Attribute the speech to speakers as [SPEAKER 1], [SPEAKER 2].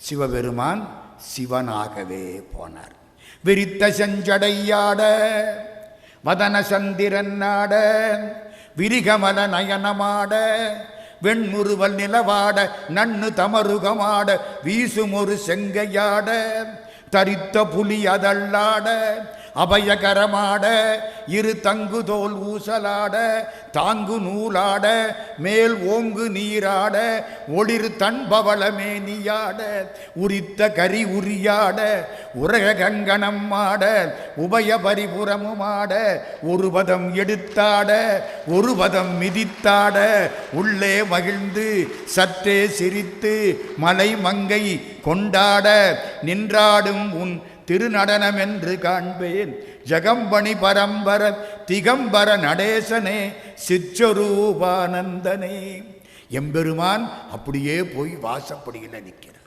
[SPEAKER 1] சிவபெருமான் சிவனாகவே போனார். விரித்த செஞ்சடையாட வதன சந்திரன் நாட விரிகமல நயனமாட வெண்முறுவல் நிலவாட நன்னு தமருகமாட வீசுமொரு செங்கையாட தரித்த புலி அதல்லாட அபயகரமாட இரு தங்கு தோல் ஊசலாட தாங்கு நூலாட மேல் ஓங்கு நீராட ஒளிர் தன்பவளமே நீயாட உரித்த கரி உரியாட உரக கங்கணம் ஆட உபய பரிபுறமுமாட ஒரு பதம் எடுத்தாட ஒரு பதம் மிதித்தாட உள்ளே மகிழ்ந்து சற்றே சிரித்து மலை மங்கை கொண்டாட நின்றாடும் உன் திருநடனம் என்று காண்பேன். ஜகம்பணி பரம்பர திகம்பர நடேசனே சிச்சரூபானந்தனே எம்பெருமான் அப்படியே போய் வாசப்படியில் நிற்கிறார்